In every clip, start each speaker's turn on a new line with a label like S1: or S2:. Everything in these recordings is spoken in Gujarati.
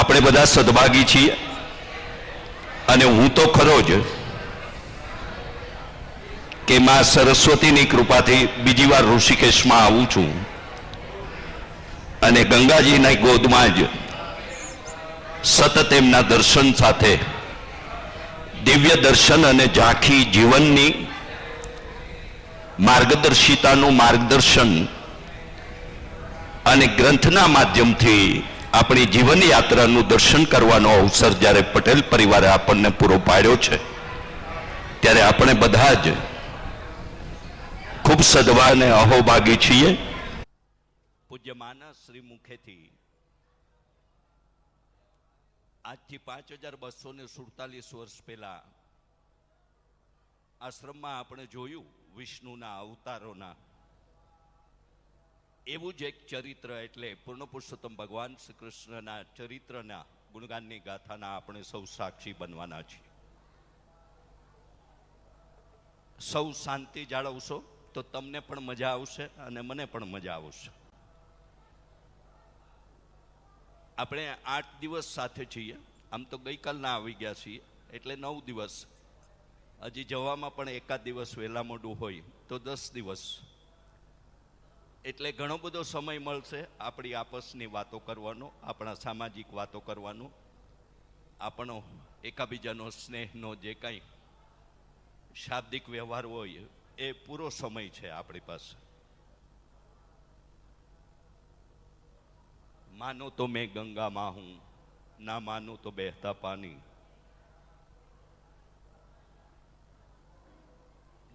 S1: આપણે બધા સદભાગી છીએ. અને હું તો ખરો જ કે માં સરસ્વતીની કૃપાથી બીજી વાર ઋષિકેશમાં આવું છું. અને ગંગાજીના ગોદમાં જ સતત એમના દર્શન સાથે દિવ્ય દર્શન અને ઝાંખી જીવનની માર્ગદર્શિતાનું માર્ગદર્શન અને ગ્રંથના માધ્યમથી આપણી જીવન યાત્રાનું દર્શન કરવાનો અવસર જ્યારે પટેલ પરિવારે આપણને પૂરો પાડ્યો છે, ત્યારે આપણે બધા જ ખૂબ સદવા અને અહોભાગી છીએ. પૂજ્ય માના શ્રી મુખેથી આજથી પાંચ હજાર બસો ને સુડતાલીસ વર્ષ પહેલા આશ્રમમાં આપણે જોયું વિષ્ણુના અવતારોના એવું જ એક ચરિત્ર એટલે પૂર્ણ પુરુષોત્તમ ભગવાન શ્રી કૃષ્ણના ચરિત્રના ગુણગાનની ગાથાના આપણે સૌ સાક્ષી બનવાના છીએ. સૌ શાંતિ જાળવશો તો તમને પણ મજા આવશે અને મને પણ મજા આવશે. આપણે આઠ દિવસ સાથે છીએ. આમ તો ગઈકાલના આવી ગયા છીએ, એટલે નવ દિવસ. હજી જવામાં પણ એકાદ દિવસ વહેલા મોડું હોય તો દસ દિવસ. એટલે ઘણો બધો સમય મળશે આપણી આપસની વાતો કરવાનો, આપણા સામાજિક વાતો કરવાનો, આપણો એકાબીજાનો સ્નેહનો જે કાંઈ શાબ્દિક વ્યવહાર હોય, એ પૂરો સમય છે આપણી પાસે. માનો તો મેં ગંગામાં હું, ના માનો તો બહેતા પાણી.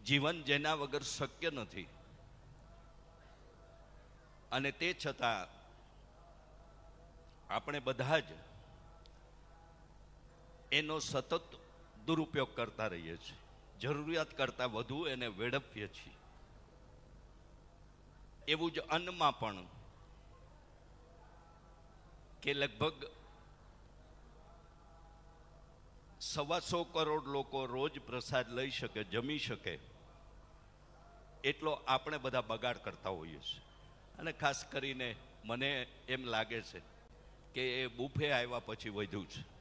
S1: જીવન જેના વગર શક્ય નથી. અને તે છતાં આપણે બધા જ એનો સતત દુરુપયોગ કરતા રહીએ છીએ. જરૂરિયાત કરતાં વધુ એને વેડફીએ છીએ. એવું જ અન્નમાં પણ કે લગભગ સવાસો કરોડ લોકો રોજ પ્રસાદ લઈ શકે, જમી શકે, એટલો આપણે બધા બગાડ કરતા હોઈએ છીએ. અને ખાસ કરીને મને એમ લાગે છે કે એ બુફે આવ્યા પછી વધ્યું છે.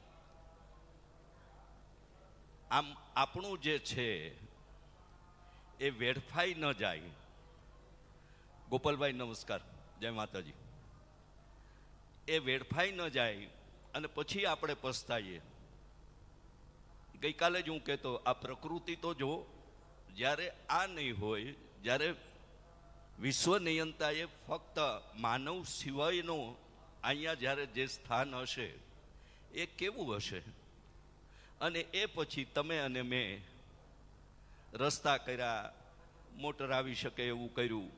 S1: આમ આપણું જે છે, એ વેડફાઈ ન જાય. ગોપાલભાઈ, નમસ્કાર. જય માતાજી. એ વેડફાઈ ન જાય અને પછી આપણે પસ્તાઈએ. ગઈકાલે જ હું કહેતો, આ પ્રકૃતિ તો જો જ્યારે આ નહીં હોય, જ્યારે વિશ્વ નિયંતાએ ફક્ત માનવ સિવાયનો અહીંયા જ્યારે જે સ્થાન હશે, એ કેવું હશે? અને એ પછી તમે અને મેં રસ્તા કર્યા, મોટર આવી શકે એવું કર્યું.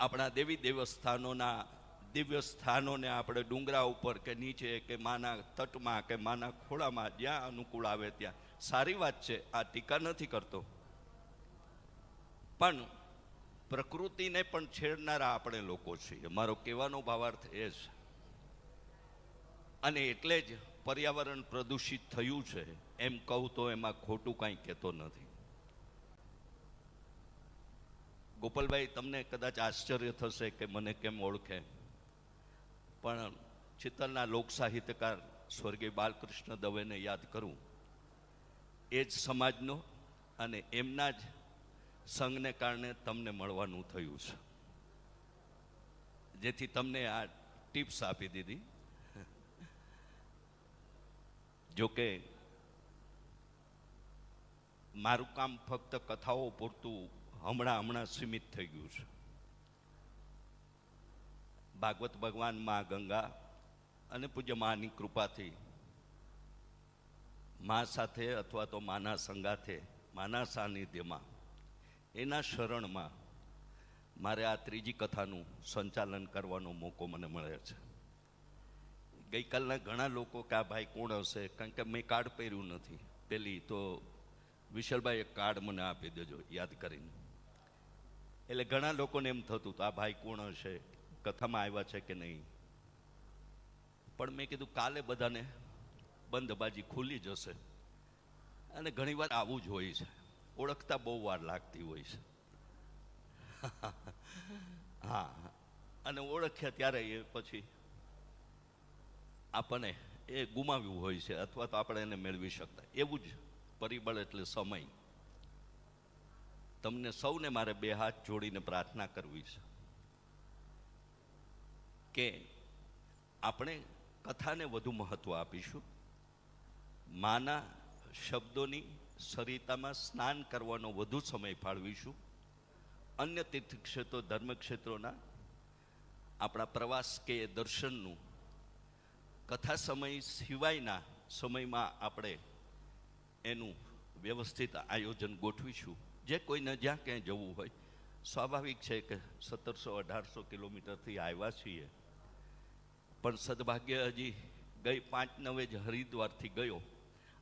S1: આપણા દેવી દેવસ્થાનોના દિવ્ય સ્થાનોને આપણે ડુંગરા ઉપર કે નીચે કે માના તટમાં કે માના ખોળામાં જ્યાં અનુકૂળ આવે ત્યાં. સારી વાત છે, આ ટીકા નથી કરતો. પણ પ્રકૃતિને પણ છેડનારા આપણે લોકો છીએ. મારો કહેવાનો ભાવાર્થ એ છે અને એટલે જ પર્યાવરણ પ્રદૂષિત થયું છે, એમ કહું તો એમાં ખોટું કાંઈ કહેતો નથી. ગોપાલભાઈ, તમને કદાચ આશ્ચર્ય થશે કે મને કેમ ઓળખે. પણ ચિત્તલના લોકસાહિત્યકાર સ્વર્ગીય બાલકૃષ્ણ દવેને યાદ કરું. એ જ સમાજનો અને એમના જ સંઘને કારણે તમને મળવાનું થયું છે. જેથી તમને આ ટિપ્સ આપી દીધી. જોકે મારું કામ ફક્ત કથાઓ પૂરતું હમણાં હમણાં સીમિત થઈ ગયું છે. ભાગવત ભગવાન મા ગંગા અને પૂજ્ય માની કૃપાથી મા સાથે અથવા તો માના સંગાથે, માના સાનિધ્યમાં એના શરણમાં મારે આ ત્રીજી કથાનું સંચાલન કરવાનો મોકો મને મળે છે. ગઈકાલના ઘણા લોકો કે આ ભાઈ કોણ હશે? કારણ કે મેં કાર્ડ પહેર્યું નથી. પેલી તો વિશાલભાઈ એક કાર્ડ મને આપી દેજો, યાદ કરીને. એટલે ઘણા લોકોને એમ થતું હતું, આ ભાઈ કોણ હશે? કથામાં આવ્યા છે કે નહીં? પણ મેં કીધું, કાલે બધાને બંધબાજી ખુલી જશે. અને ઘણીવાર આવું જ હોય છે. ઓળખતા બહુ વાર લાગતી હોય છે. હા, અને ઓળખ્યા ત્યારે એ પછી આપણને એ ગુમાવ્યું હોય છે, અથવા તો આપણે એને મેળવી શકતા. એવું જ પરિબળ એટલે સમય. તમને સૌને મારે બે હાથ જોડીને પ્રાર્થના કરવી છે કે આપણે કથાને વધુ મહત્વ આપીશું. માના શબ્દોની સરિતામાં સ્નાન કરવાનો વધુ સમય ફાળવીશું. અન્ય તીર્થક્ષેત્રો, ધર્મક્ષેત્રોના આપણા પ્રવાસ કે દર્શનનું કથા સમય સિવાયના સમયમાં આપણે એનું વ્યવસ્થિત આયોજન ગોઠવીશું. જે કોઈને જ્યાં ક્યાંય જવું હોય, સ્વાભાવિક છે કે સત્તરસો, અઢારસો કિલોમીટરથી આવ્યા છીએ. પણ સદભાગ્ય હજી ગઈ પાંચ નવે જ હરિદ્વારથી ગયો.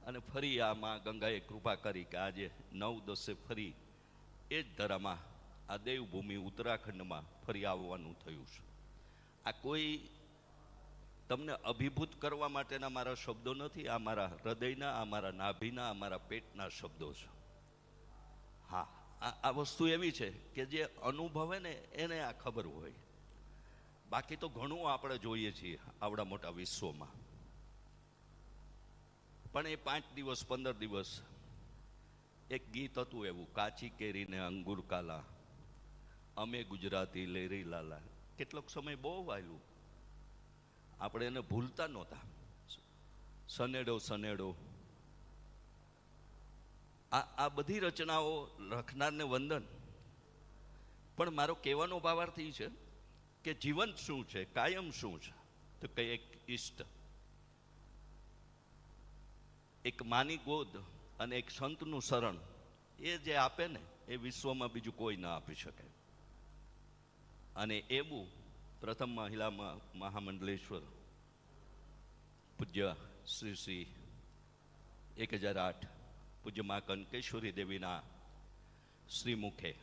S1: અને ફરી આમાં ગંગાએ કૃપા કરી કે આજે નવ દસે ફરી એ જ ધરામાં આ દેવભૂમિ ઉત્તરાખંડમાં ફરી આવવાનું થયું છે. આ કોઈ તમને અભિભૂત કરવા માટેના મારા શબ્દો નથી, આ મારા હૃદયના, આ મારા નાભીના, આ મારા પેટના શબ્દો છે. હા, આ આ વસ્તુ એવી છે કે જે અનુભવે ને એને આ ખબર હોય. બાકી તો ઘણું આપણે જોઈએ છીએ આવડા મોટા વિશ્વમાં. પણ એ પાંચ દિવસ, પંદર દિવસ એક ગીત હતું એવું, કાચી કેરીને અંગુર કાલા, અમે ગુજરાતી લેરી લાલા. કેટલોક સમય બહુ વાયલું. આપણે એને ભૂલતા નહોતા. સનેડો સનેડો. આ આ બધી રચનાઓ લખનારને વંદન. પણ મારો કહેવાનો ભાવાર્થ એ છે કે જીવન શું છે, કાયમ શું છે? તો કંઈ એક ઈષ્ટ. એક માની ગોદ અને એક સંતનું શરણ, એ જે આપે ને, એ વિશ્વમાં બીજું કોઈ ના આપી શકે. અને એવું પ્રથમ મહિલા મહામંડલેશ્વર પૂજ્ય શ્રી શ્રી એક હજાર આઠ પૂજ્ય મા કનકેશ્વરી દેવીના શ્રીમુખે.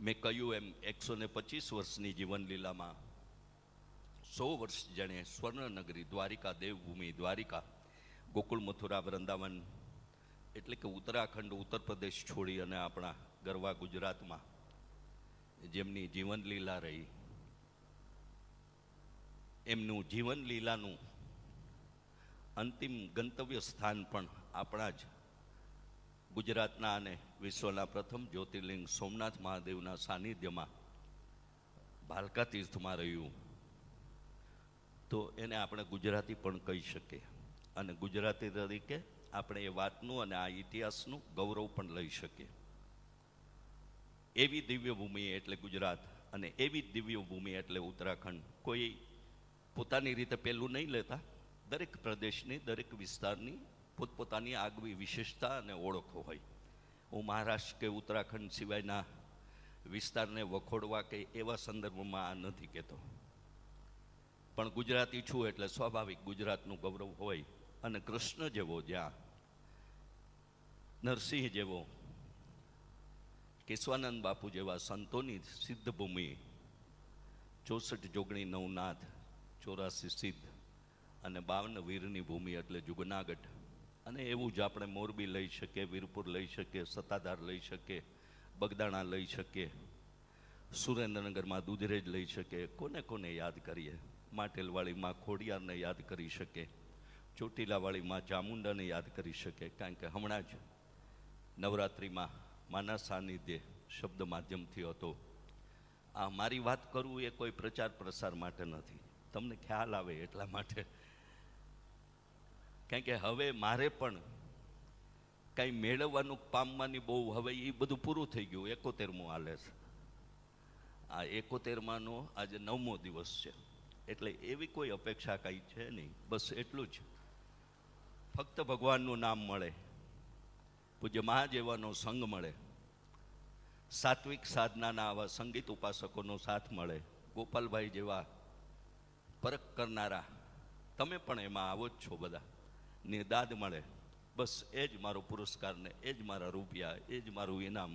S1: મેં કહ્યું એમ એકસો ને પચીસ વર્ષની જીવનલીલામાં સો વર્ષ જેણે સ્વર્ણનગરી દ્વારિકા દેવભૂમિ દ્વારિકા ગોકુળ મથુરા વૃંદાવન એટલે કે ઉત્તરાખંડ ઉત્તર પ્રદેશ છોડી અને આપણા ગરવા ગુજરાતમાં જેમની જીવનલીલા રહી, એમનું જીવનલીલાનું અંતિમ ગંતવ્ય સ્થાન પણ આપણા જ ગુજરાતના અને વિશ્વના પ્રથમ જ્યોતિર્લિંગ સોમનાથ મહાદેવના સાનિધ્યમાં ભાલકા તીર્થમાં રહ્યું. તો એને આપણે ગુજરાતી પણ કહી શકીએ. અને ગુજરાતી તરીકે આપણે એ વાતનું અને આ ઇતિહાસનું ગૌરવ પણ લઈ શકીએ. એવી દિવ્ય ભૂમિ એટલે ગુજરાત અને એવી દિવ્યભૂમિ દિવ્ય ભૂમિ એટલે ઉત્તરાખંડ. કોઈ પોતાની રીતે પેલું નહીં લેતા. દરેક પ્રદેશની, દરેક વિસ્તારની પોતપોતાની આગવી વિશેષતા અને ઓળખો હોય. હું મહારાષ્ટ્ર કે ઉત્તરાખંડ સિવાયના વિસ્તારને વખોડવા કે એવા સંદર્ભમાં આ નથી કહેતો. પણ ગુજરાતી છું એટલે સ્વાભાવિક ગુજરાતનું ગૌરવ હોય. અને કૃષ્ણ જેવો જ્યાં, નરસિંહ જેવો, કેશવાનંદ બાપુ જેવા સંતોની સિદ્ધ ભૂમિ ચોસઠ જોગણી નવનાથ, ચોરાસી સિદ્ધ અને બાવન વીરની ભૂમિ એટલે જુગનાગઢ. અને એવું જ આપણે મોરબી લઈ શકીએ વીરપુર લઈ શકીએ સત્તાધાર લઈ શકીએ બગદાણા લઈ શકીએ સુરેન્દ્રનગરમાં દૂધરેજ લઈ શકીએ કોને કોને યાદ કરીએ? માટેલવાળીમાં ખોડિયારને યાદ કરી શકીએ ચોટીલાવાળી માં ચામુંડાને યાદ કરી શકે કારણ કે હમણાં જ નવરાત્રિમાં માના સાનિધ્ય શબ્દ માધ્યમથી હતો. આ મારી વાત કરવું એ કોઈ પ્રચાર પ્રસાર માટે નથી. તમને ખ્યાલ આવે એટલા માટે. કારણ કે હવે મારે પણ કાંઈ મેળવવાનું પામવાની બહુ હવે એ બધું પૂરું થઈ ગયું. એકોતેરમું હાલે છે. આ એકોતેરમાંનો આજે નવમો દિવસ છે. એટલે એવી કોઈ અપેક્ષા કાંઈ છે નહીં. બસ એટલું જ. ફક્ત ભગવાનનું નામ મળે, પૂજ્ય મહાજેવાનો સંગ મળે, સાત્વિક સાધનાના આવા સંગીત ઉપાસકોનો સાથ મળે, ગોપાલભાઈ જેવા પરખ કરનારા, તમે પણ એમાં આવો જ છો બધા નિદાદ મળે, બસ એ જ મારો પુરસ્કાર ને એ જ મારા રૂપિયા, એ જ મારું ઇનામ.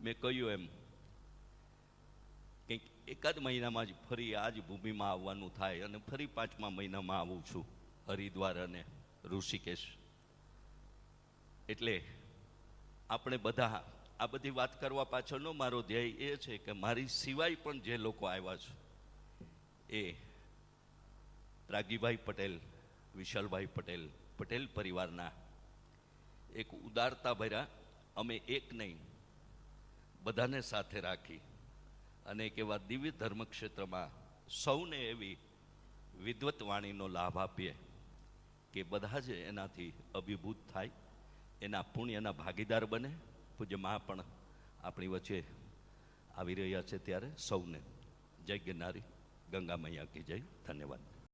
S1: મેં કહ્યું એમ, કંઈક એકાદ મહિનામાં જ ફરી આ જ ભૂમિમાં આવવાનું થાય અને ફરી પાંચમા મહિનામાં આવું છું, હરિદ્વાર અને ઋષિકેશ. એટલે આપણે બધા આ બધી વાત કરવા પાછળનો મારો ધ્યેય એ છે કે મારી સિવાય પણ જે લોકો આવ્યા છે, એ રાગીભાઈ પટેલ, વિશાલભાઈ પટેલ પટેલ પરિવારના એક ઉદારતા ભર્યા, અમે એક નહીં, બધાને સાથે રાખી અને એક એવા દિવ્ય ધર્મ ક્ષેત્રમાં સૌને એવી વિદવત વાણીનો લાભ આપીએ. કે બધા જ એનાથી અભિભૂત થાય, એના પુણ્યના ભાગીદાર બને, પૂજ્ય મા પણ આપણી વચ્ચે આવી રહ્યા છે ત્યારે સૌને જય ગિરનારી, ગંગા મૈયા કી જય, ધન્યવાદ.